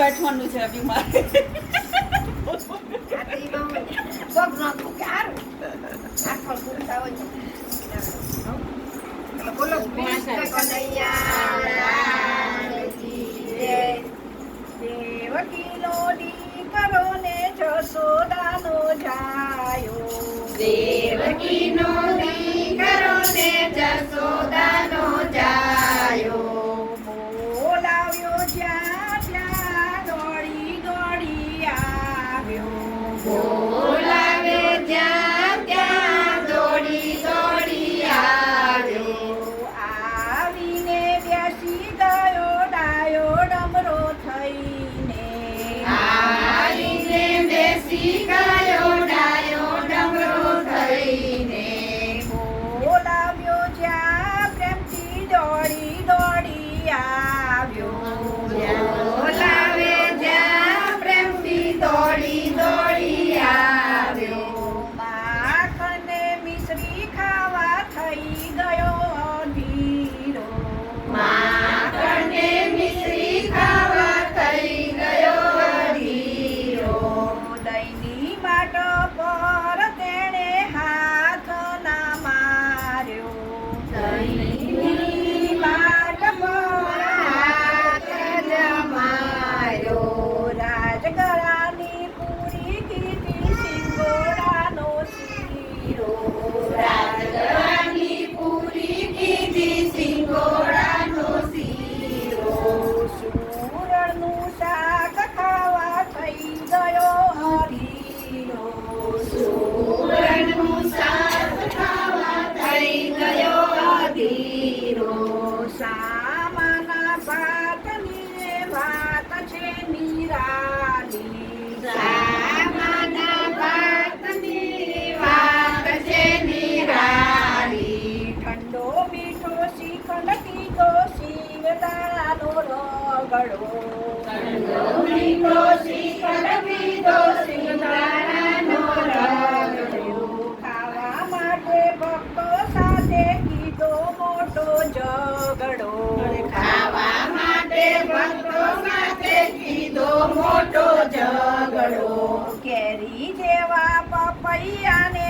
બેઠવાનું છે અભી બીમાર સામાના પાતની વાત છે નિરાલી. સામાના પાતની વાત છે નિરાલી. ઠંડો મીઠો શિખંડતી તો શિવતાનો રગડો. ઠંડો પીધો મોટો ઝઘડો. કેરી જેવા પપૈયાને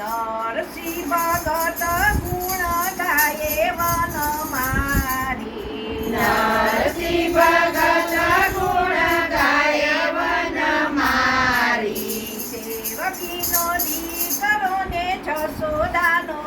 નરસિંહ ભગત ગુણ ગાય વન મારી. નરસિંહ ભગત ગુણ ગાય વન મારી. સેવકીનો દીકરો ને જસોદાનો